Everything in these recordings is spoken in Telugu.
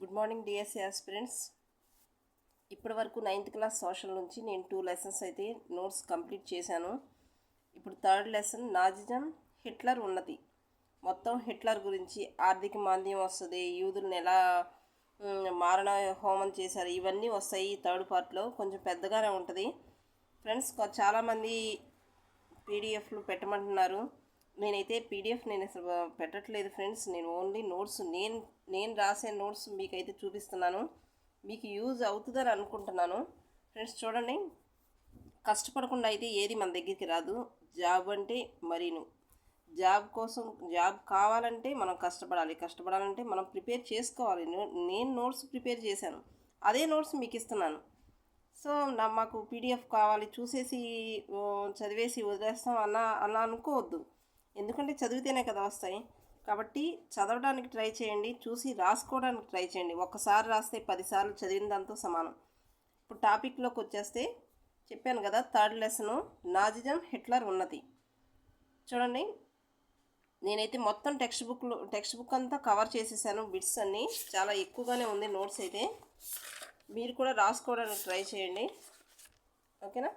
గుడ్ మార్నింగ్ డిఎస్సి ఆస్పిరెంట్స్ ఇప్పటి వరకు నైన్త్ క్లాస్ సోషల్ నుంచి నేను టూ లెసన్స్ అయితే నోట్స్ కంప్లీట్ చేశాను. ఇప్పుడు థర్డ్ లెసన్ నాజిజం హిట్లర్ ఉన్నది. మొత్తం హిట్లర్ గురించి ఆర్థిక మాంద్యం వస్తుంది యూదులను ఎలా మారణ హోమం చేశారు ఇవన్నీ వస్తాయి ఈ థర్డ్ పార్ట్లో కొంచెం పెద్దగానే ఉంటుంది. ఫ్రెండ్స్ చాలామంది పీడిఎఫ్లు పెట్టమంటున్నారు. నేనైతే పీడిఎఫ్ నేను అసలు పెట్టట్లేదు ఫ్రెండ్స్. నేను ఓన్లీ నోట్స్ నేను నేను రాసే నోట్స్ మీకైతే చూపిస్తున్నాను. మీకు యూజ్ అవుతుందని అనుకుంటున్నాను. ఫ్రెండ్స్ చూడండి. కష్టపడకుండా అయితే ఏది మన దగ్గరికి రాదు. జాబ్ అంటే మరీను. జాబ్ కోసం జాబ్ కావాలంటే మనం కష్టపడాలి. కష్టపడాలంటే మనం ప్రిపేర్ చేసుకోవాలి. నేను నోట్స్ ప్రిపేర్ చేశాను. అదే నోట్స్ మీకు ఇస్తున్నాను. సో నా మాకు పీడిఎఫ్ కావాలి. చూసేసి చదివేసి వదిలేస్తాం అన్న అలా అనుకోవద్దు. ఎందుకంటే చదివితేనే కదా వస్తాయి. కాబట్టి చదవడానికి ట్రై చేయండి చూసి రాసుకోవడానికి ట్రై చేయండి. ఒక్కసారి రాస్తే పదిసార్లు చదివిన దాంతో సమానం. ఇప్పుడు టాపిక్లోకి వచ్చేస్తే చెప్పాను కదా థర్డ్ లెసను నాజిజం హిట్లర్ ఉన్నది చూడండి నేనైతే మొత్తం టెక్స్ట్ బుక్లో టెక్స్ట్ బుక్ అంతా కవర్ చేసేసాను బిట్స్ అన్నీ. చాలా ఎక్కువగానే ఉంది నోట్స్ అయితే. మీరు కూడా రాసుకోవడానికి ట్రై చేయండి. ఓకేనా?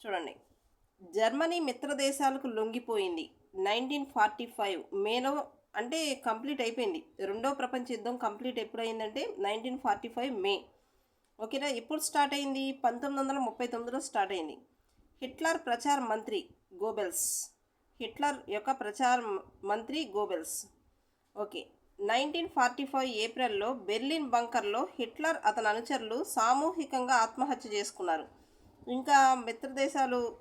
చూడండి జర్మనీ మిత్ర దేశాలకు లొంగిపోయింది. నైన్టీన్ ఫార్టీ ఫైవ్ మేలో అంటే కంప్లీట్ అయిపోయింది. రెండో ప్రపంచ యుద్ధం కంప్లీట్ ఎప్పుడైందంటే నైన్టీన్ ఫార్టీ ఫైవ్ మే. ఓకేనా? ఎప్పుడు స్టార్ట్ అయింది? పంతొమ్మిది వందల ముప్పై తొమ్మిదిలో స్టార్ట్ అయింది. హిట్లర్ ప్రచార మంత్రి గోబెల్స్. హిట్లర్ యొక్క ప్రచార మంత్రి Goebbels. Okay. Nineteen forty five ఏప్రిల్లో బెర్లిన్ బంకర్లో హిట్లర్ అతని అనుచరులు సామూహికంగా ఆత్మహత్య చేసుకున్నారు. ఇంకా మిత్రదేశాలు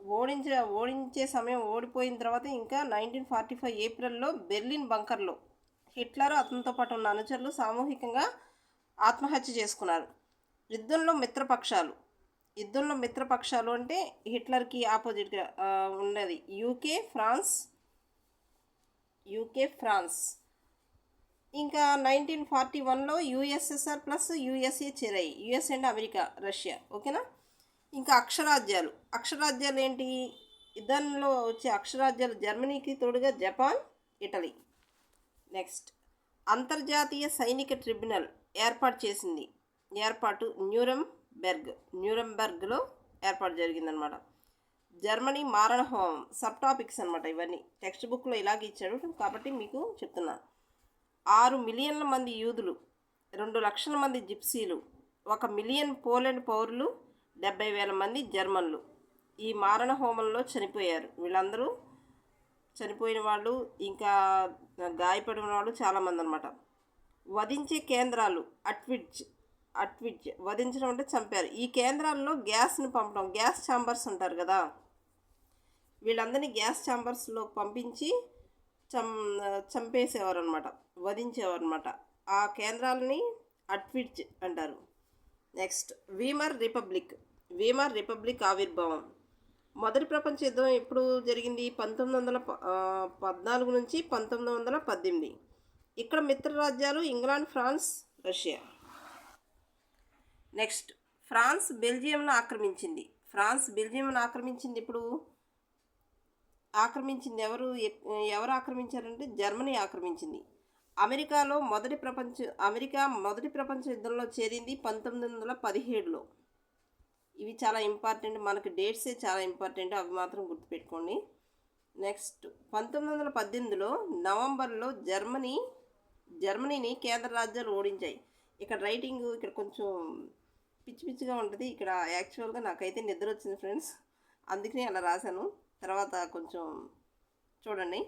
ఓడించ ఓడించే సమయం ఓడిపోయిన తర్వాత ఇంకా నైన్టీన్ ఫార్టీ ఫైవ్ ఏప్రిల్లో బెర్లిన్ బంకర్లో హిట్లర్ అతనితో పాటు ఉన్న అనుచరులు సామూహికంగా ఆత్మహత్య చేసుకున్నారు. యుద్ధంలో మిత్రపక్షాలు. యుద్ధంలో మిత్రపక్షాలు అంటే హిట్లర్కి ఆపోజిట్గా ఉన్నది. UK France UK France. ఇంకా నైన్టీన్ ఫార్టీ వన్లో యూఎస్ఎస్ఆర్ ప్లస్ యూఎస్ఏ చేరాయి. US and America Russia. ఓకేనా? ఇంకా అక్షరాజ్యాలు. అక్షరాజ్యాలు ఏంటి? యుద్ధంలో వచ్చే అక్షరాజ్యాలు జర్మనీకి తోడుగా జపాన్ ఇటలీ. నెక్స్ట్. అంతర్జాతీయ సైనిక ట్రిబ్యునల్ ఏర్పాటు చేసింది. ఏర్పాటు న్యూరంబెర్గ్. న్యూరంబెర్గ్లో ఏర్పాటు జరిగిందనమాట జర్మనీ మారణ హోమం సబ్ టాపిక్స్ అనమాట ఇవన్నీ. టెక్స్ట్ బుక్లో ఇలాగే ఇచ్చాడు. కాబట్టి మీకు చెప్తున్నా. ఆరు మిలియన్ల మంది యూదులు రెండు లక్షల మంది జిప్సీలు ఒక మిలియన్ పోలాండ్ పౌరులు డెబ్బై వేల మంది జర్మన్లు. ఈ మారణ హోమంలో చనిపోయారు. వీళ్ళందరూ చనిపోయిన వాళ్ళు ఇంకా గాయపడిన వాళ్ళు చాలామంది అనమాట వధించే కేంద్రాలు అట్విడ్జ్ అట్విడ్జ్ వధించడం అంటే చంపారు. ఈ కేంద్రాల్లో గ్యాస్ని పంపడం గ్యాస్ ఛాంబర్స్ ఉంటారు కదా. వీళ్ళందరినీ గ్యాస్ ఛాంబర్స్లో పంపించి చం చంపేసేవారు అనమాట వధించేవారు అనమాట ఆ కేంద్రాలని అట్విడ్జ్ అంటారు. Next Weimar republic. Weimar republic ఆవిర్భావం. మొదటి ప్రపంచ యుద్ధం ఎప్పుడు జరిగింది? పంతొమ్మిది వందల పద్నాలుగు నుంచి పంతొమ్మిది వందల పద్దెనిమిది. ఇక్కడ మిత్ర రాజ్యాలు England France Russia. Next France బెల్జియంను ఆక్రమించింది. ఫ్రాన్స్ బెల్జియంను ఆక్రమించింది ఇప్పుడు ఆక్రమించింది ఎవరు? ఎవరు ఆక్రమించారంటే జర్మనీ ఆక్రమించింది. అమెరికాలో మొదటి ప్రపంచ అమెరికా మొదటి ప్రపంచ యుద్ధంలో చేరింది పంతొమ్మిది వందల పదిహేడులో. ఇవి చాలా ఇంపార్టెంట్ మనకి డేట్సే చాలా ఇంపార్టెంట్ అవి మాత్రం గుర్తుపెట్టుకోండి. నెక్స్ట్ పంతొమ్మిది వందల పద్దెనిమిదిలో నవంబర్లో జర్మనీ జర్మనీని కేంద్ర రాజ్యాలు ఓడించాయి. ఇక్కడ రైటింగ్ ఇక్కడ కొంచెం పిచ్చి పిచ్చిగా ఉంటుంది. ఇక్కడ యాక్చువల్గా నాకైతే నిద్ర వచ్చింది ఫ్రెండ్స్. అందుకనే అలా రాశాను. తర్వాత కొంచెం చూడండి.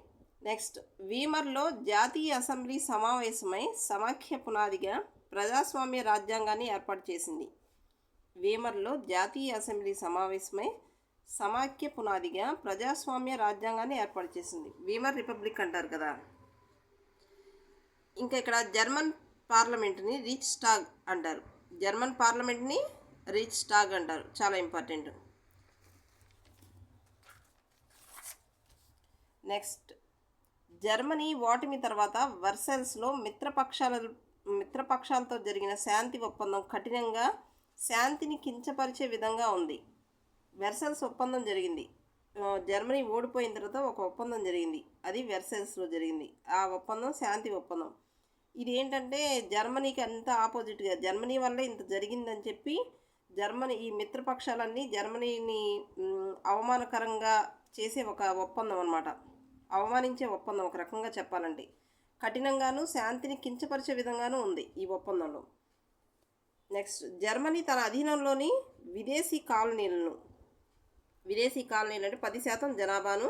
నెక్స్ట్ వీమర్లో జాతీయ అసెంబ్లీ సమావేశమై సమాఖ్య పునాదిగా ప్రజాస్వామ్య రాజ్యాంగాన్ని ఏర్పాటు చేసింది. వీమర్లో జాతీయ అసెంబ్లీ సమావేశమై సమాఖ్య పునాదిగా ప్రజాస్వామ్య రాజ్యాంగాన్ని ఏర్పాటు చేసింది. వీమర్ రిపబ్లిక్ అంటారు కదా. ఇంకా ఇక్కడ జర్మన్ పార్లమెంట్ని రీచ్ స్టాగ్ అంటారు. జర్మన్ పార్లమెంట్ని రీచ్ స్టాగ్ అంటారు. చాలా ఇంపార్టెంట్. నెక్స్ట్ జర్మనీ ఓటమి తర్వాత వర్సెల్స్లో మిత్రపక్షాల మిత్రపక్షాలతో జరిగిన శాంతి ఒప్పందం కఠినంగా శాంతిని కించపరిచే విధంగా ఉంది. వెర్సల్స్ ఒప్పందం జరిగింది. జర్మనీ ఓడిపోయిన తర్వాత ఒక ఒప్పందం జరిగింది. అది వెర్సల్స్లో జరిగింది. ఆ ఒప్పందం శాంతి ఒప్పందం. ఇది ఏంటంటే జర్మనీకి అంత ఆపోజిట్గా జర్మనీ వల్ల ఇంత జరిగిందని చెప్పి జర్మనీ ఈ మిత్రపక్షాలన్నీ జర్మనీని అవమానకరంగా చేసే ఒక ఒప్పందం అనమాట అవమానించే ఒప్పందం ఒక రకంగా చెప్పాలంటే. కఠినంగాను శాంతిని కించపరిచే విధంగానూ ఉంది ఈ ఒప్పందంలో. నెక్స్ట్ జర్మనీ తన అధీనంలోని విదేశీ కాలనీలను విదేశీ కాలనీలు అంటే పది శాతం జనాభాను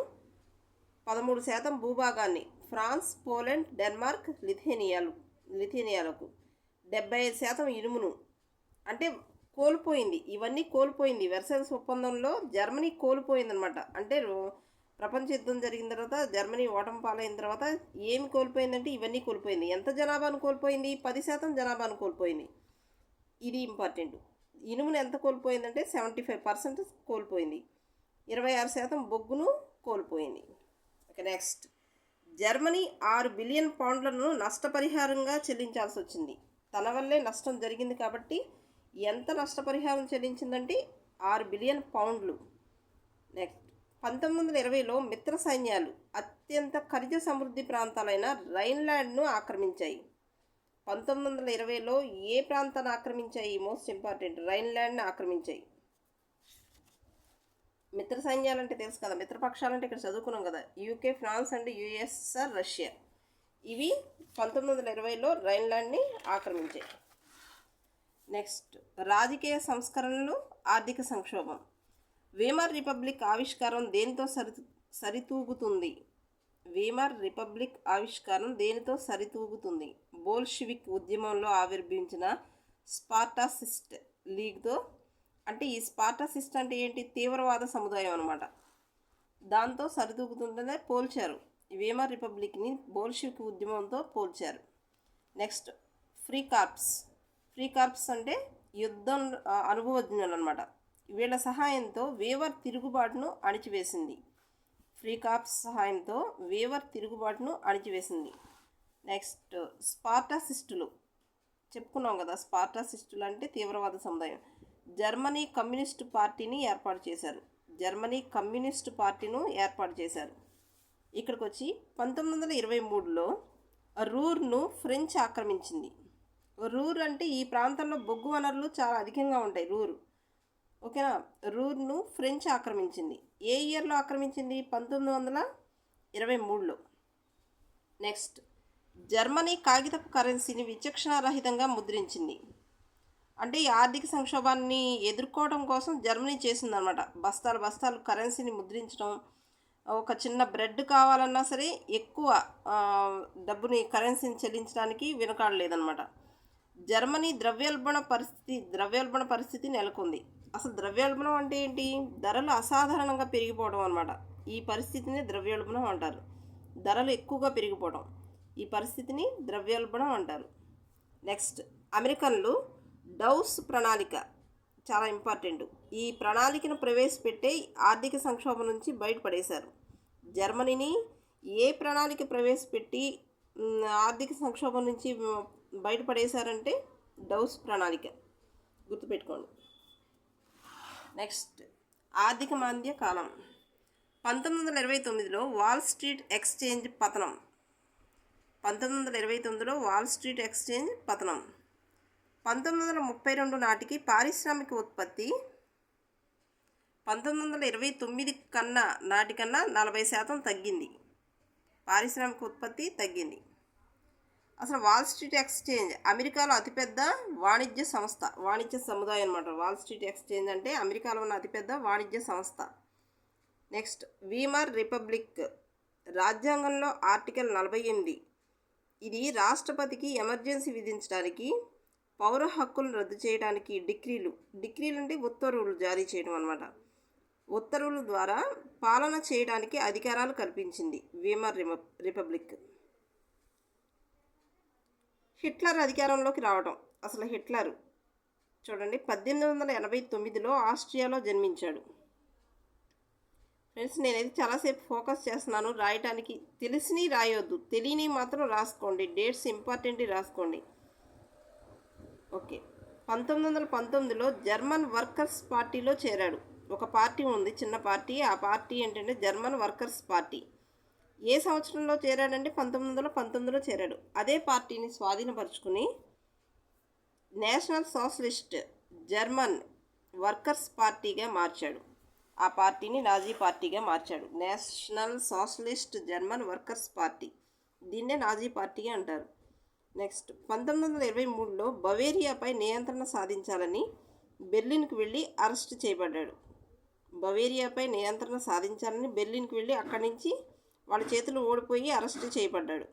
పదమూడు శాతం భూభాగాన్ని ఫ్రాన్స్ పోలాండ్ డెన్మార్క్ లిథేనియాలు లిథేనియాలకు డెబ్బై ఐదు శాతం ఇనుమును అంటే కోల్పోయింది. ఇవన్నీ కోల్పోయింది. వెర్సల్స్ ఒప్పందంలో జర్మనీ కోల్పోయిందనమాట అంటే ప్రపంచ యుద్ధం జరిగిన తర్వాత జర్మనీ ఓటం పాలైన తర్వాత ఏమి కోల్పోయిందంటే ఇవన్నీ కోల్పోయింది. ఎంత జనాభాను కోల్పోయింది? పది శాతం జనాభాను కోల్పోయింది. ఇది ఇంపార్టెంట్. ఇనుమును ఎంత కోల్పోయిందంటే సెవెంటీ ఫైవ్ పర్సెంట్ కోల్పోయింది. ఇరవై ఆరు శాతం బొగ్గును కోల్పోయింది. Okay next. జర్మనీ ఆరు బిలియన్ పౌండ్లను నష్టపరిహారంగా చెల్లించాల్సి వచ్చింది. తన వల్లే నష్టం జరిగింది కాబట్టి ఎంత నష్టపరిహారం చెల్లించిందంటే ఆరు బిలియన్ పౌండ్లు. నెక్స్ట్. పంతొమ్మిది వందల ఇరవైలో మిత్ర సైన్యాలు అత్యంత ఖనిజ సమృద్ధి ప్రాంతాలైన రైన్లాండ్ను ఆక్రమించాయి. పంతొమ్మిది వందల ఇరవైలో ఏ ప్రాంతాన్ని ఆక్రమించాయి? Most important. రైన్లాండ్ని ఆక్రమించాయి. మిత్ర సైన్యాలు అంటే తెలుసు కదా. మిత్రపక్షాలంటే ఇక్కడ చదువుకున్నాం కదా. UK France and USSR Russia. ఇవి పంతొమ్మిది వందల ఇరవైలో రైన్లాండ్ని ఆక్రమించాయి. నెక్స్ట్ రాజకీయ సంస్కరణలు ఆర్థిక సంక్షోభం. వేమర్ రిపబ్లిక్ ఆవిష్కారం దేనితో సరి సరితూగుతుంది? వేమర్ రిపబ్లిక్ ఆవిష్కారం దేనితో సరితూగుతుంది? బోల్షివిక్ ఉద్యమంలో ఆవిర్భించిన స్పార్టాసిస్ట్ లీగ్తో అంటే ఈ స్పార్టాసిస్ట్ అంటే ఏంటి? తీవ్రవాద సముదాయం అనమాట దాంతో సరితూగుతుంటేనే పోల్చారు. వేమర్ రిపబ్లిక్ని బోల్షివిక్ ఉద్యమంతో పోల్చారు. Next free corps. Free corps అంటే యుద్ధం అనుభవజ్ఞులు అనమాట వీళ్ళ సహాయంతో వేవర్ తిరుగుబాటును అణిచివేసింది. ఫ్రీ సహాయంతో వేవర్ తిరుగుబాటును అణిచివేసింది. నెక్స్ట్ స్పార్టాసిస్టులు. చెప్పుకున్నాం కదా స్పార్టాసిస్టులు అంటే తీవ్రవాద సముదాయం. జర్మనీ కమ్యూనిస్ట్ పార్టీని ఏర్పాటు చేశారు. జర్మనీ కమ్యూనిస్ట్ పార్టీను ఏర్పాటు చేశారు. ఇక్కడికి వచ్చి పంతొమ్మిది వందల ఇరవై మూడులో రూర్ను ఫ్రెంచ్ ఆక్రమించింది. రూర్ అంటే ఈ ప్రాంతంలో బొగ్గు వనరులు చాలా అధికంగా ఉంటాయి రూర్. ఓకేనా? రూర్ను ఫ్రెంచ్ ఆక్రమించింది. ఏ ఇయర్లో ఆక్రమించింది? పంతొమ్మిది వందల ఇరవై మూడులో. నెక్స్ట్. జర్మనీ కాగితపు కరెన్సీని విచక్షణారహితంగా ముద్రించింది. అంటే ఈ ఆర్థిక సంక్షోభాన్ని ఎదుర్కోవడం కోసం జర్మనీ చేసిందనమాట బస్తాలు బస్తాలు కరెన్సీని ముద్రించడం ఒక చిన్న బ్రెడ్ కావాలన్నా సరే ఎక్కువ డబ్బుని కరెన్సీని చెల్లించడానికి వెనుకాడలేదనమాట జర్మనీ ద్రవ్యోల్బణ పరిస్థితి ద్రవ్యోల్బణ పరిస్థితి నెలకొంది. అసలు ద్రవ్యోల్బణం అంటే ఏంటి? ధరలు అసాధారణంగా పెరిగిపోవడం అనమాట ఈ పరిస్థితిని ద్రవ్యోల్బణం అంటారు. ధరలు ఎక్కువగా పెరిగిపోవడం. ఈ పరిస్థితిని ద్రవ్యోల్బణం అంటారు. నెక్స్ట్ అమెరికన్లు డౌస్ ప్రణాళిక చాలా ఇంపార్టెంట్. ఈ ప్రణాళికను ప్రవేశపెట్టే ఆర్థిక సంక్షోభం నుంచి బయటపడేశారు. జర్మనీని ఏ ప్రణాళిక ప్రవేశపెట్టి ఆర్థిక సంక్షోభం నుంచి బయటపడేశారంటే డౌస్ ప్రణాళిక. గుర్తుపెట్టుకోండి. నెక్స్ట్ ఆర్థిక మాంద్య కాలం. పంతొమ్మిది వందల ఇరవై తొమ్మిదిలో వాల్ స్ట్రీట్ ఎక్స్చేంజ్ పతనం. పంతొమ్మిది వందల ఇరవై తొమ్మిదిలో వాల్ స్ట్రీట్ ఎక్స్చేంజ్ పతనం. పంతొమ్మిది వందల ముప్పై రెండు నాటికి పారిశ్రామిక ఉత్పత్తి పంతొమ్మిది వందల ఇరవై తొమ్మిది కన్నా నాటికన్నా నలభై శాతం తగ్గింది. పారిశ్రామిక ఉత్పత్తి తగ్గింది. అసలు వాల్ స్ట్రీట్ ఎక్స్చేంజ్ అమెరికాలో అతిపెద్ద వాణిజ్య సంస్థ వాణిజ్య సముదాయం అనమాట వాల్ స్ట్రీట్ ఎక్స్చేంజ్ అంటే అమెరికాలో ఉన్న అతిపెద్ద వాణిజ్య సంస్థ. నెక్స్ట్ వీమర్ రిపబ్లిక్ రాజ్యాంగంలో ఆర్టికల్ నలభై ఎనిమిది. ఇది రాష్ట్రపతికి ఎమర్జెన్సీ విధించడానికి పౌర హక్కులను రద్దు చేయడానికి డిక్రీలు డిక్రీలు అంటే ఉత్తర్వులు జారీ చేయడం అనమాట ఉత్తర్వుల ద్వారా పాలన చేయడానికి అధికారాలు కల్పించింది వీమర్ రిమ- రిపబ్లిక్. హిట్లర్ అధికారంలోకి రావడం అసలు హిట్లర్. చూడండి పద్దెనిమిది వందల ఎనభై తొమ్మిదిలో ఆస్ట్రియాలో జన్మించాడు. ఫ్రెండ్స్ నేనైతే చాలాసేపు ఫోకస్ చేస్తున్నాను. రాయటానికి తెలిసినవి రాయొద్దు. తెలియని మాత్రం రాసుకోండి. డేట్స్ ఇంపార్టెంట్ రాసుకోండి. ఓకే. పంతొమ్మిది వందల పంతొమ్మిదిలో జర్మన్ వర్కర్స్ పార్టీలో చేరాడు. ఒక పార్టీ ఉంది చిన్న పార్టీ. ఆ పార్టీ ఏంటంటే జర్మన్ వర్కర్స్ పార్టీ. ఏ సంవత్సరంలో చేరాడంటే పంతొమ్మిది వందల పంతొమ్మిదిలో చేరాడు. అదే పార్టీని స్వాధీనపరుచుకుని నేషనల్ సోషలిస్ట్ జర్మన్ వర్కర్స్ పార్టీగా మార్చాడు. ఆ పార్టీని నాజీ పార్టీగా మార్చాడు. National socialist German workers party. దీన్నే నాజీ పార్టీగా అంటారు. నెక్స్ట్ పంతొమ్మిది వందల ఇరవై మూడులో బవేరియాపై నియంత్రణ సాధించాలని బెర్లిన్కి వెళ్ళి అరెస్ట్ చేయబడ్డాడు. బవేరియాపై నియంత్రణ సాధించాలని బెర్లిన్కి వెళ్ళి అక్కడి నుంచి వాళ్ళ చేతులు ఓడిపోయి అరెస్ట్ చేయబడ్డాడు.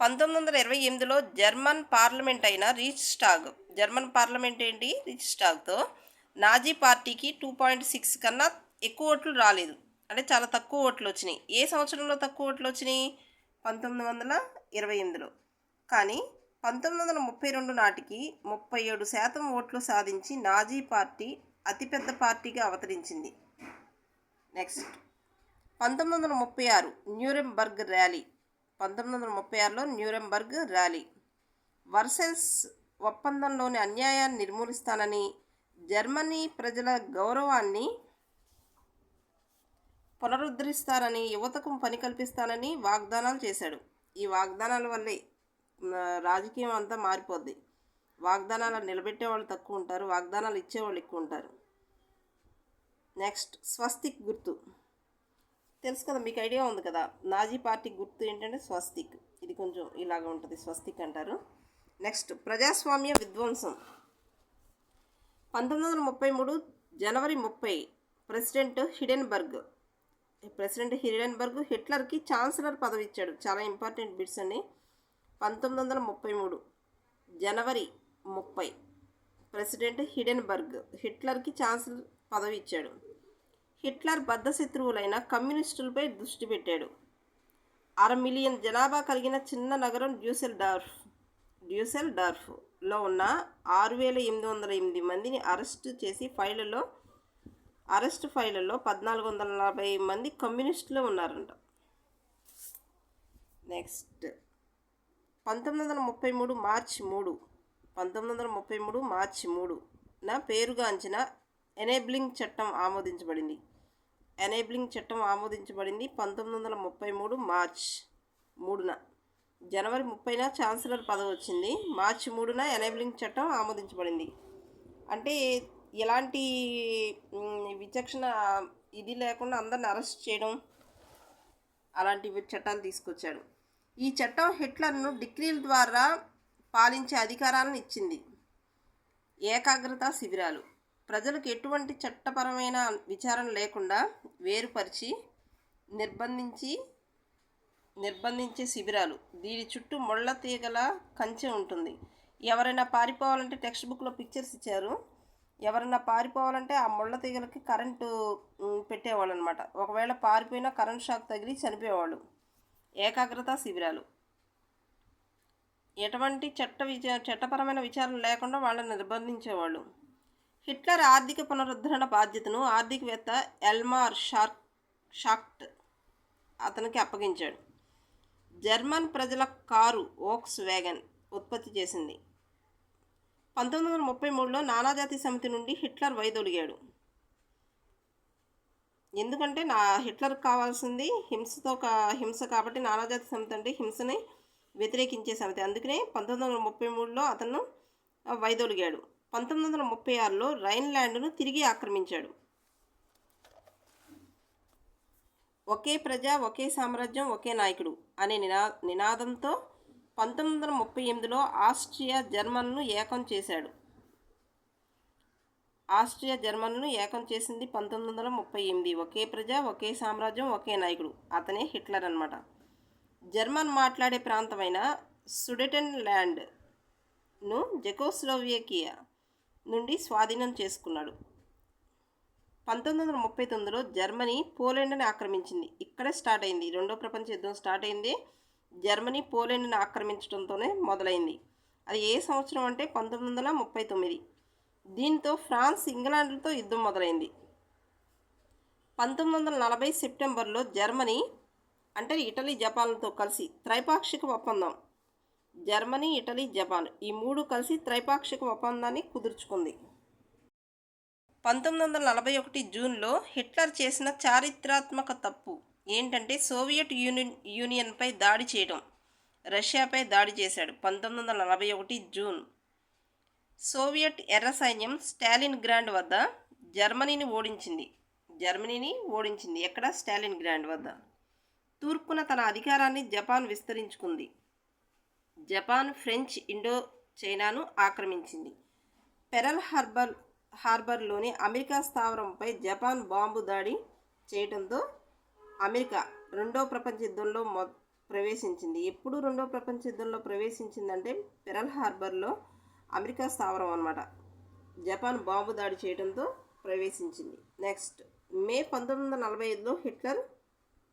పంతొమ్మిది వందల ఇరవై ఎనిమిదిలో జర్మన్ పార్లమెంట్ అయిన రీచ్ స్టాగ్ జర్మన్ పార్లమెంట్ ఏంటి? రీచ్ స్టాగ్తో నాజీ పార్టీకి టూ పాయింట్ సిక్స్ కన్నా ఎక్కువ ఓట్లు రాలేదు. అంటే చాలా తక్కువ ఓట్లు వచ్చినాయి. ఏ సంవత్సరంలో తక్కువ ఓట్లు వచ్చినాయి? పంతొమ్మిది వందల ఇరవై ఎనిమిదిలో. కానీ పంతొమ్మిది వందల ముప్పై రెండు నాటికి ముప్పై ఏడు శాతం ఓట్లు సాధించి నాజీ పార్టీ అతిపెద్ద పార్టీగా అవతరించింది. నెక్స్ట్. పంతొమ్మిది వందల ముప్పై ఆరు న్యూరెంబర్గ్ ర్యాలీ. పంతొమ్మిది వందల ముప్పై ఆరులో న్యూరెంబర్గ్ ర్యాలీ. వర్సెల్స్ ఒప్పందంలోని అన్యాయాన్ని నిర్మూలిస్తానని జర్మనీ ప్రజల గౌరవాన్ని పునరుద్ధరిస్తానని యువతకు పని కల్పిస్తానని వాగ్దానాలు చేశాడు. ఈ వాగ్దానాల వల్లే రాజకీయం అంతా మారిపోద్ది. వాగ్దానాలు నిలబెట్టే వాళ్ళు తక్కువ ఉంటారు వాగ్దానాలు ఇచ్చేవాళ్ళు ఎక్కువ ఉంటారు. నెక్స్ట్ స్వస్తిక్ గుర్తు. తెలుసు కదా మీకు ఐడియా ఉంది కదా నాజీ పార్టీ గుర్తు ఏంటంటే స్వస్తిక్. ఇది కొంచెం ఇలాగ ఉంటుంది స్వస్తిక్ అంటారు. నెక్స్ట్ ప్రజాస్వామ్య విధ్వంసం. పంతొమ్మిది వందల ముప్పై మూడు జనవరి ముప్పై ప్రెసిడెంట్ హిడెన్బర్గ్. ప్రెసిడెంట్ హిడెన్బర్గ్ హిట్లర్కి ఛాన్సలర్ పదవి ఇచ్చాడు చాలా ఇంపార్టెంట్ బిట్స్ అండి పంతొమ్మిది వందల ముప్పై మూడు జనవరి ముప్పై ప్రెసిడెంట్ హిడెన్బర్గ్ హిట్లర్కి ఛాన్సలర్ పదవి ఇచ్చాడు హిట్లర్ బద్ధశత్రువులైన కమ్యూనిస్టులపై దృష్టి పెట్టాడు. అర మిలియన్ జనాభా కలిగిన చిన్న నగరం డ్యూసెల్ డార్ఫ్ డ్యూసెల్ డార్ఫ్లో ఉన్న ఆరు వేల ఎనిమిది వందల ఎనిమిది మందిని అరెస్ట్ చేసి ఫైళ్ళలో అరెస్ట్ ఫైళ్ళలో పద్నాలుగు వందల నలభై మంది కమ్యూనిస్టులు ఉన్నారంట. నెక్స్ట్. పంతొమ్మిది వందల ముప్పై మూడు మార్చి మూడు పంతొమ్మిది వందల ముప్పై మూడు మార్చి మూడు నా పేరుగాంచిన ఎనేబ్లింగ్ చట్టం ఆమోదించబడింది. ఎనేబ్లింగ్ చట్టం ఆమోదించబడింది పంతొమ్మిది వందల ముప్పై మూడు మార్చ్ మూడున. జనవరి ముప్పైన ఛాన్సలర్ పదవి వచ్చింది. మార్చి మూడున ఎనేబ్లింగ్ చట్టం ఆమోదించబడింది. అంటే ఎలాంటి విచక్షణ ఇది లేకుండా అందరిని అరెస్ట్ చేయడం అలాంటి చట్టాలు తీసుకొచ్చాడు. ఈ చట్టం హిట్లర్ను డిగ్రీల ద్వారా పాలించే అధికారాలను ఇచ్చింది. ఏకాగ్రత శిబిరాలు. ప్రజలకు ఎటువంటి చట్టపరమైన విచారణ లేకుండా వేరుపరిచి నిర్బంధించి నిర్బంధించే శిబిరాలు. దీని చుట్టూ ముళ్ళ తీగల కంచె ఉంటుంది. ఎవరైనా పారిపోవాలంటే టెక్స్ట్ బుక్లో పిక్చర్స్ ఇచ్చారు. ఎవరైనా పారిపోవాలంటే ఆ ముళ్ళ తీగలకి కరెంటు పెట్టేవాళ్ళు అనమాట ఒకవేళ పారిపోయినా కరెంట్ షాక్ తగిలి చనిపోయేవాళ్ళు. ఏకాగ్రత శిబిరాలు. ఎటువంటి చట్ట విచ చట్టపరమైన విచారణ లేకుండా వాళ్ళని నిర్బంధించేవాళ్ళు. హిట్లర్ ఆర్థిక పునరుద్ధరణ బాధ్యతను ఆర్థికవేత్త ఎల్మార్ షార్క్ షాక్ట్ అతనికి అప్పగించాడు. జర్మన్ ప్రజల కారు ఓక్స్ వ్యాగన్ ఉత్పత్తి చేసింది. పంతొమ్మిది వందల ముప్పై మూడులో నానాజాతి సమితి నుండి హిట్లర్ వైదొలిగాడు. ఎందుకంటే నా హిట్లర్ కావాల్సింది హింసతో కా హింస కాబట్టి నానాజాతి సమితి అంటే హింసని వ్యతిరేకించే సమితి. అందుకనే పంతొమ్మిది వందల ముప్పై మూడులో అతను వైదొలిగాడు. పంతొమ్మిది వందల ముప్పై ఆరులో రైన్లాండ్ను తిరిగి ఆక్రమించాడు. ఒకే ప్రజ ఒకే సామ్రాజ్యం ఒకే నాయకుడు అనే నినా నినాదంతో పంతొమ్మిది వందల ముప్పై ఎనిమిదిలో ఆస్ట్రియా జర్మన్ను ఏకం చేశాడు. ఆస్ట్రియా జర్మన్ను ఏకం చేసింది పంతొమ్మిది వందల ముప్పై ఎనిమిది. ఒకే ప్రజ ఒకే సామ్రాజ్యం ఒకే నాయకుడు. అతనే హిట్లర్ అనమాట జర్మన్ మాట్లాడే ప్రాంతమైన సుడెటన్ ల్యాండ్ను జెకోస్లోవియకియా నుండి స్వాధీనం చేసుకున్నాడు. పంతొమ్మిది వందల ముప్పై తొమ్మిదిలో జర్మనీ పోలాండ్ని ఆక్రమించింది. ఇక్కడే స్టార్ట్ అయింది. రెండో ప్రపంచ యుద్ధం స్టార్ట్ అయింది. జర్మనీ పోలాండ్ని ఆక్రమించడంతోనే మొదలైంది. అది ఏ సంవత్సరం అంటే పంతొమ్మిది వందల ముప్పై తొమ్మిది. దీంతో ఫ్రాన్స్ ఇంగ్లాండ్లతో యుద్ధం మొదలైంది. పంతొమ్మిది వందల నలభై సెప్టెంబర్లో జర్మనీ అంటే ఇటలీ జపాన్లతో కలిసి త్రైపాక్షిక ఒప్పందం జర్మనీ ఇటలీ జపాన్ ఈ మూడు కలిసి త్రైపాక్షిక ఒప్పందాన్ని కుదుర్చుకుంది. పంతొమ్మిది వందల నలభై ఒకటి జూన్లో హిట్లర్ చేసిన చారిత్రాత్మక తప్పు ఏంటంటే సోవియట్ యూనియన్ యూనియన్పై దాడి చేయడం రష్యాపై దాడి చేశాడు పంతొమ్మిది వందల నలభై ఒకటి జూన్. సోవియట్ ఎర్ర సైన్యం స్టాలిన్ గ్రాండ్ వద్ద జర్మనీని ఓడించింది. జర్మనీని ఓడించింది ఎక్కడ? స్టాలిన్ గ్రాండ్ వద్ద. తూర్పున తన అధికారాన్ని జపాన్ విస్తరించుకుంది. జపాన్ ఫ్రెంచ్ ఇండో చైనాను ఆక్రమించింది. పెరల్ హార్బర్ హార్బర్లోని అమెరికా స్థావరంపై జపాన్ బాంబు దాడి చేయడంతో అమెరికా రెండో ప్రపంచ యుద్ధంలో మొ ప్రవేశించింది. ఎప్పుడు రెండో ప్రపంచ యుద్ధంలో ప్రవేశించిందంటే పెరల్ హార్బర్లో అమెరికా స్థావరం అనమాట జపాన్ బాంబు దాడి చేయడంతో ప్రవేశించింది. నెక్స్ట్ మే పంతొమ్మిది వందల నలభై ఐదులో హిట్లర్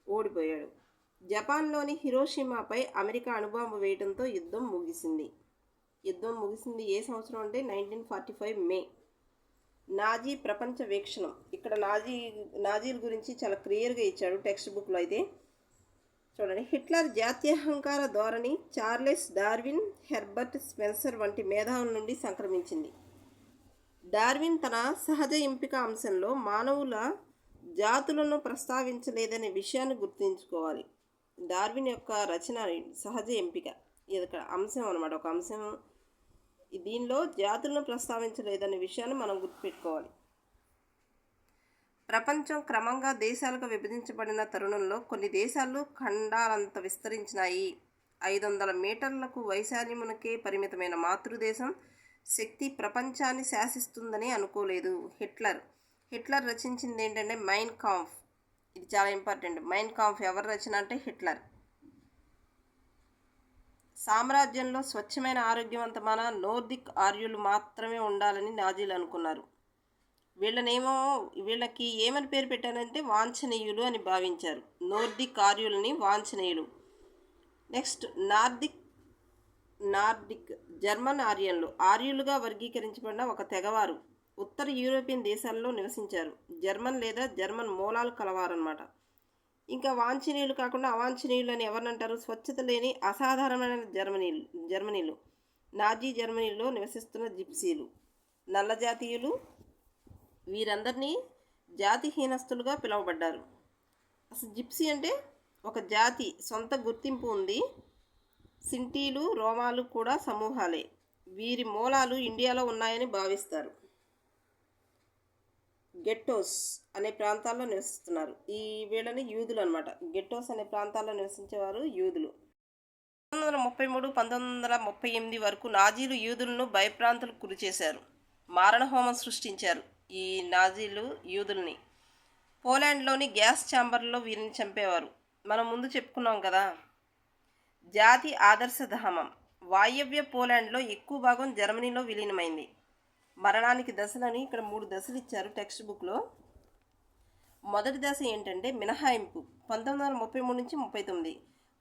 ఓడిపోయాడు. జపాన్లోని హిరోషిమాపై అమెరికా అణుబాంబు వేయడంతో యుద్ధం ముగిసింది. యుద్ధం ముగిసింది ఏ సంవత్సరం అంటే nineteen forty five May. Nazi ప్రపంచ వీక్షణం. ఇక్కడ నాజీ నాజీల గురించి చాలా క్లియర్గా ఇచ్చాడు టెక్స్ట్ బుక్లో అయితే. చూడండి. హిట్లర్ జాత్యహంకార ధోరణి చార్లెస్ డార్విన్ హెర్బర్ట్ స్పెన్సర్ వంటి మేధావుల నుండి సంక్రమించింది. డార్విన్ తన సహజ ఎంపిక అంశంలో మానవుల జాతులను ప్రస్తావించలేదనే విషయాన్ని గుర్తుంచుకోవాలి. డార్విన్ యొక్క రచన సహజ ఎంపిక. ఇది ఇక్కడ అంశం అనమాట ఒక అంశం. దీనిలో జాతులను ప్రస్తావించలేదనే విషయాన్ని మనం గుర్తుపెట్టుకోవాలి. ప్రపంచం క్రమంగా దేశాలుగా విభజించబడిన తరుణంలో కొన్ని దేశాలు ఖండాలంత విస్తరించినాయి. ఐదు వందల మీటర్లకు వైశాల్యమునకే పరిమితమైన మాతృదేశం శక్తి ప్రపంచాన్ని శాసిస్తుందని అనుకోలేదు. హిట్లర్. హిట్లర్ రచించింది ఏంటంటే మైన్ కాంఫ్. ఇది చాలా ఇంపార్టెంట్. మైండ్ కాంఫ్ ఎవరు రచన అంటే హిట్లర్. సామ్రాజ్యంలో స్వచ్ఛమైన ఆరోగ్యవంతమైన నోర్దిక్ ఆర్యులు మాత్రమే ఉండాలని నాజీలు అనుకున్నారు. వీళ్ళనేమో వీళ్ళకి ఏమని పేరు పెట్టారంటే వాంఛనీయులు అని భావించారు. నోర్దిక్ ఆర్యులని వాంఛనీయులు. నెక్స్ట్ నార్దిక్ నార్డిక్ జర్మన్ ఆర్యన్లు. ఆర్యులుగా వర్గీకరించబడిన ఒక తెగవారు. ఉత్తర యూరోపియన్ దేశాల్లో నివసించారు. జర్మన్ లేదా జర్మన్ మూలాలు కలవారన్నమాట. ఇంకా వాంఛనీయులు కాకుండా అవాంఛనీయులు అని ఎవరినంటారు? స్వచ్ఛత లేని అసాధారణమైన జర్మనీలు జర్మనీలు. నాజీ జర్మనీలో నివసిస్తున్న జిప్సీలు. నల్ల జాతీయులు. వీరందరినీ జాతిహీనస్తులుగా పిలువబడ్డారు. అసలు జిప్సీ అంటే ఒక జాతి సొంత గుర్తింపు ఉంది. సింటీలు రోమాలు కూడా సమూహాలే. వీరి మూలాలు ఇండియాలో ఉన్నాయని భావిస్తారు. గెట్టోస్ అనే ప్రాంతాల్లో నివసిస్తున్నారు. ఈ వీళ్ళని యూదులు అనమాట గెట్టోస్ అనే ప్రాంతాల్లో నివసించేవారు యూదులు. పంతొమ్మిది వందల ముప్పై మూడు పంతొమ్మిది వందల ముప్పై ఎనిమిది వరకు నాజీలు యూదులను భయప్రాంతులకు గురి చేశారు. మారణహోమం సృష్టించారు ఈ నాజీలు యూదుల్ని. పోలాండ్లోని గ్యాస్ ఛాంబర్లో వీరిని చంపేవారు. మనం ముందు చెప్పుకున్నాం కదా జాతి ఆదర్శ ధామం వాయవ్య పోలాండ్లో ఎక్కువ భాగం జర్మనీలో విలీనమైంది. మరణానికి దశలని ఇక్కడ మూడు దశలు ఇచ్చారు టెక్స్ట్ బుక్లో మొదటి దశ ఏంటంటే మినహాయింపు. పంతొమ్మిది వందల ముప్పై మూడు నుంచి ముప్పై తొమ్మిది.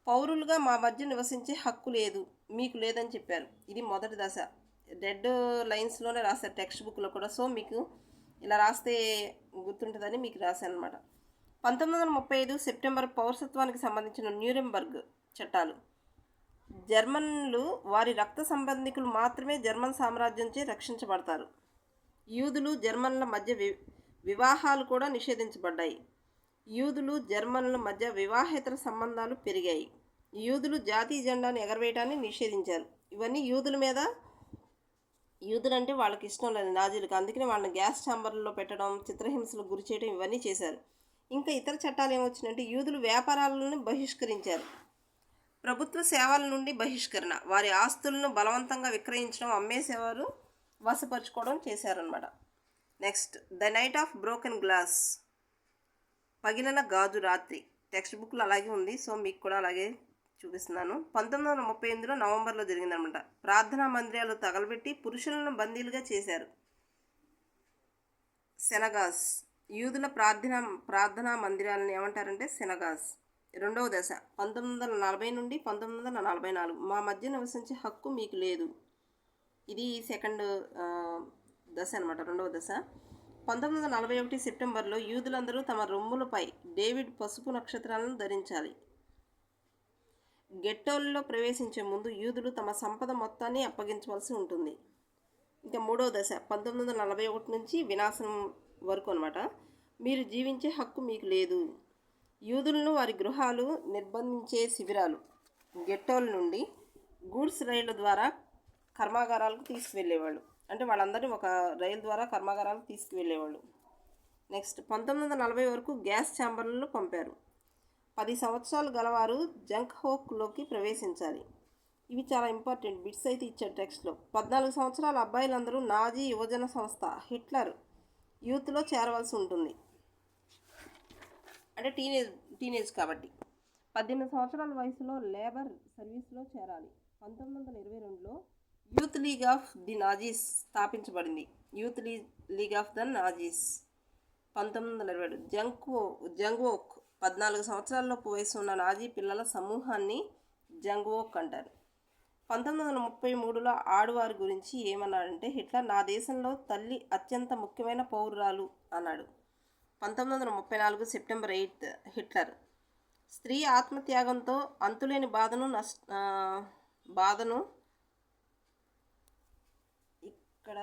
పౌరులుగా మా మధ్య నివసించే హక్కు లేదు మీకు లేదని చెప్పారు. ఇది మొదటి దశ. రెడ్ లైన్స్లోనే రాశారు టెక్స్ట్ బుక్లో కూడా. సో మీకు ఇలా రాస్తే గుర్తుంటుందని మీకు రాశాను అనమాట పంతొమ్మిది వందల ముప్పై ఐదు సెప్టెంబర్ పౌరసత్వానికి సంబంధించిన న్యూరెంబర్గ్ చట్టాలు. జర్మన్లు వారి రక్త సంబంధికులు మాత్రమే జర్మన్ సామ్రాజ్యంచే రక్షించబడతారు. యూదులు జర్మన్ల మధ్య వి వివాహాలు కూడా నిషేధించబడ్డాయి. యూదులు జర్మన్ల మధ్య వివాహేతర సంబంధాలు పెరిగాయి. యూదులు జాతీయ జెండాను ఎగరవేయడాన్ని నిషేధించారు. ఇవన్నీ యూదుల మీద యూదులు అంటే వాళ్ళకి ఇష్టం లేదు నాజీలకు. అందుకనే వాళ్ళని గ్యాస్ ఛాంబర్లలో పెట్టడం చిత్రహింసలకు గురి చేయడం ఇవన్నీ చేశారు. ఇంకా ఇతర చట్టాలు ఏమొచ్చినాయంటే యూదులు వ్యాపారాలను బహిష్కరించారు. ప్రభుత్వ సేవల నుండి బహిష్కరణ. వారి ఆస్తులను బలవంతంగా విక్రయించడం అమ్మేసేవారు వశపరుచుకోవడం చేశారనమాట next the night of broken glass. పగిలిన గాజు రాత్రి. టెక్స్ట్ బుక్లో అలాగే ఉంది సో మీకు కూడా అలాగే చూపిస్తున్నాను. పంతొమ్మిది వందల ముప్పై ఎనిమిదిలో నవంబర్లో జరిగిందనమాట ప్రార్థనా మందిరాలు తగలబెట్టి పురుషులను బందీలుగా చేశారు. సెనగాస్ యూదుల ప్రార్థన ప్రార్థనా మందిరాలను ఏమంటారంటే సెనగాస్ రెండవ దశ. పంతొమ్మిది వందల నలభై నుండి పంతొమ్మిది వందల నలభై నాలుగు. మా మధ్య నివసించే హక్కు మీకు లేదు. ఇది సెకండ్ దశ అనమాట రెండవ దశ. పంతొమ్మిది వందల నలభై ఒకటి సెప్టెంబర్లో యూదులందరూ తమ రొమ్ములపై డేవిడ్ పసుపు నక్షత్రాలను ధరించాలి. గెట్టోల్లో ప్రవేశించే ముందు యూదులు తమ సంపద మొత్తాన్ని అప్పగించవలసి ఉంటుంది. ఇంకా మూడవ దశ పంతొమ్మిది వందల నలభై ఒకటి నుంచి వినాశనం వరకు అనమాట మీరు జీవించే హక్కు మీకు లేదు. యూదులను వారి గృహాలు నిర్బంధించే శిబిరాలు గెట్టోల నుండి గూడ్స్ రైళ్ళ ద్వారా కర్మాగారాలకు తీసుకువెళ్ళేవాళ్ళు. అంటే వాళ్ళందరినీ ఒక రైలు ద్వారా కర్మాగారాలకు తీసుకువెళ్ళేవాళ్ళు. నెక్స్ట్ పంతొమ్మిది వందల నలభై వరకు గ్యాస్ ఛాంబర్లలో పంపారు. పది సంవత్సరాలు గలవారు జంక్ హోక్లోకి ప్రవేశించాలి. ఇవి చాలా ఇంపార్టెంట్ బిట్స్ అయితే ఇచ్చారు టెక్స్ట్లో. పద్నాలుగు సంవత్సరాల అబ్బాయిలందరూ నాజీ యువజన సంస్థ హిట్లర్ యూత్లో చేరవలసి ఉంటుంది. అంటే టీనేజ్ టీనేజ్ కాబట్టి. పద్దెనిమిది సంవత్సరాల వయసులో లేబర్ సర్వీస్లో చేరాలి. పంతొమ్మిది వందల ఇరవై రెండులో youth league of the Nazis స్థాపించబడింది. యూత్ లీ లీగ్ ఆఫ్ ద నాజీస్. పంతొమ్మిది వందల ఇరవై ఏడు జంక్వో జంగ్వోక్ పద్నాలుగు సంవత్సరాలలోపు వయసు ఉన్న నాజీ పిల్లల సమూహాన్ని జంగ్వోక్ అంటారు. పంతొమ్మిది వందల ముప్పై మూడులో ఆడువారి గురించి ఏమన్నాడంటే హిట్లర్ నా దేశంలో తల్లి అత్యంత ముఖ్యమైన పౌరురాలు అన్నాడు. పంతొమ్మిది వందల ముప్పై నాలుగు సెప్టెంబర్ ఎయిత్ హిట్లర్. స్త్రీ ఆత్మత్యాగంతో అంతులేని బాధను నష్ట బాధను ఇక్కడ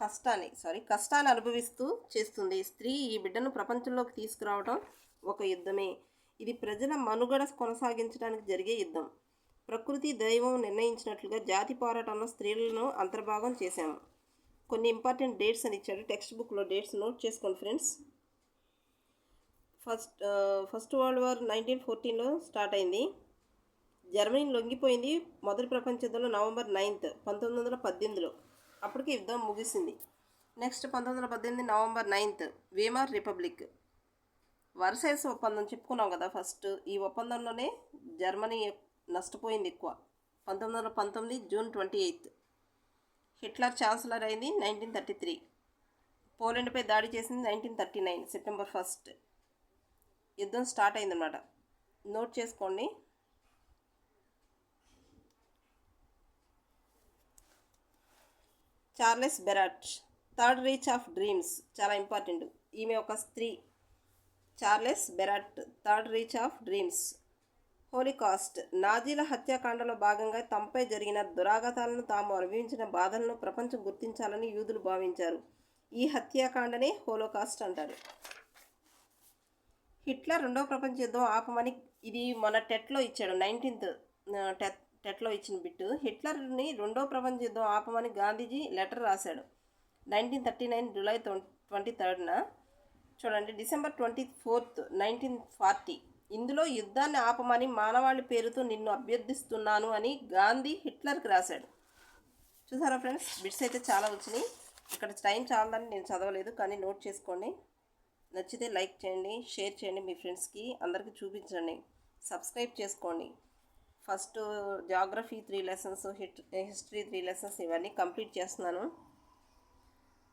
కష్టాన్ని సారీ కష్టాన్ని అనుభవిస్తూ చేస్తుంది. స్త్రీ ఈ బిడ్డను ప్రపంచంలోకి తీసుకురావడం ఒక యుద్ధమే. ఇది ప్రజల మనుగడ కొనసాగించడానికి జరిగే యుద్ధం. ప్రకృతి దైవం నిర్ణయించినట్లుగా జాతి పోరాటంలో స్త్రీలను అంతర్భాగం చేశాము. కొన్ని ఇంపార్టెంట్ డేట్స్ అని ఇచ్చాడు. టెక్స్ట్ బుక్లో డేట్స్ నోట్ చేసుకోండి friends. First first world war nineteen ఫోర్టీన్లో స్టార్ట్ అయింది. జర్మనీ లొంగిపోయింది మొదటి ప్రపంచ యుద్ధంలో నవంబర్ నైన్త్ పంతొమ్మిది వందల పద్దెనిమిదిలో. అప్పటికి యుద్ధం ముగిసింది. నెక్స్ట్ పంతొమ్మిది వందల పద్దెనిమిది November ninth Weimar republic. Versailles ఒప్పందం చెప్పుకున్నాం కదా ఫస్ట్. ఈ ఒప్పందంలోనే జర్మనీ నష్టపోయింది ఎక్కువ. పంతొమ్మిది వందల పంతొమ్మిది June twenty eighth. Hitler chancellor అయింది నైన్టీన్ థర్టీ త్రీ పోలెండ్పై దాడి చేసింది nineteen thirty nine September first యుద్ధం స్టార్ట్ అయిందన్నమాట. నోట్ చేసుకోండి. Charles Beradt third Reich of dreams చాలా ఇంపార్టెంట్. ఈమె ఒక స్త్రీ. Charles Beradt third Reich of dreams. Holocaust. నాజీల హత్యాకాండలో భాగంగా తమపై జరిగిన దురాఘాతాలను తాము అనుభవించిన బాధలను ప్రపంచం గుర్తించాలని యూదులు భావించారు. ఈ హత్యాకాండనే హోలోకాస్ట్ అంటారు. హిట్లర్ రెండవ ప్రపంచ యుద్ధం ఆపమని ఇది మన టెట్లో ఇచ్చాడు. నైన్టీన్త్ టెట్ టెట్లో ఇచ్చిన బిట్టు. హిట్లర్ని రెండో ప్రపంచ యుద్ధం ఆపమని గాంధీజీ లెటర్ రాశాడు. Nineteen thirty nine July twenty థర్డ్న. చూడండి December twenty fourth nineteen forty. ఇందులో యుద్ధాన్ని ఆపమని మానవాళి పేరుతో నిన్ను అభ్యర్థిస్తున్నాను అని గాంధీ హిట్లర్కి రాశాడు. చూసారా ఫ్రెండ్స్? బిట్స్ అయితే చాలా వచ్చినాయి. ఇక్కడ టైం చాలదని నేను చదవలేదు కానీ నోట్ చేసుకోండి. నచ్చితే లైక్ చేయండి షేర్ చేయండి మీ ఫ్రెండ్స్కి అందరికీ చూపించండి. సబ్స్క్రైబ్ చేసుకోండి. First geography three lessons hit history three lessons ఇవన్నీ కంప్లీట్ చేస్తున్నాను.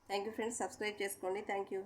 Thank you friends. సబ్స్క్రైబ్ చేసుకోండి. Thank you.